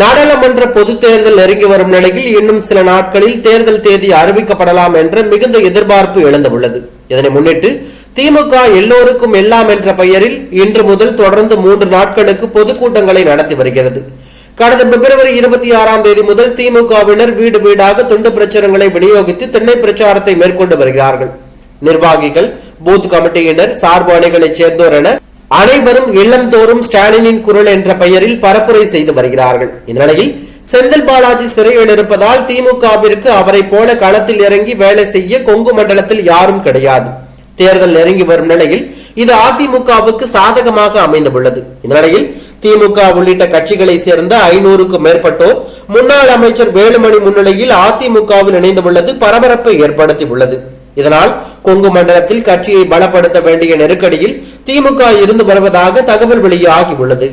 நாடாளுமன்ற பொதுத் தேர்தல் நெருங்கி வரும் நிலையில் இன்னும் சில நாட்களில் தேர்தல் தேதி அறிவிக்கப்படலாம் என்ற மிகுந்த எதிர்பார்ப்பு எழுந்துள்ளது. இதனை முன்னிட்டு திமுக எல்லோருக்கும் எல்லாம் என்ற பெயரில் இன்று முதல் தொடர்ந்து மூன்று நாட்களுக்கு பொதுக்கூட்டங்களை நடத்தி வருகிறது. கடந்த பிப்ரவரி இருபத்தி ஆறாம் தேதி முதல் திமுகவினர் வீடு வீடாக துண்டு பிரச்சாரங்களை விநியோகித்து திண்ணை பிரச்சாரத்தை மேற்கொண்டு வருகிறார்கள். நிர்வாகிகள் பூத் கமிட்டியினர் சார்பு அணிகளைச் சேர்ந்தோர் என அனைவரும் இல்லந்தோறும் ஸ்டாலினின் குரல் என்ற பெயரில் பரப்புரை செய்து வருகிறார்கள். இந்நிலையில் செந்தில் பாலாஜி சிறையில் இருப்பதால் திமுகவிற்கு அவரை போல களத்தில் இறங்கி வேலை செய்ய கொங்கு மண்டலத்தில் யாரும் கிடையாது. தேர்தல் நெருங்கி வரும் நிலையில் இது அதிமுகவுக்கு சாதகமாக அமைந்துள்ளது. இந்நிலையில் திமுக உள்ளிட்ட கட்சிகளை சேர்ந்த ஐநூறுக்கும் மேற்பட்டோர் முன்னாள் அமைச்சர் வேலுமணி முன்னிலையில் அதிமுகவில் இணைந்துள்ளது பரபரப்பை ஏற்படுத்தியுள்ளது. இதனால் கொங்கு மண்டலத்தில் கட்சியை பலப்படுத்த வேண்டிய நெருக்கடியில் திமுக இருந்து வருவதாக தகவல் வெளியாகியுள்ளது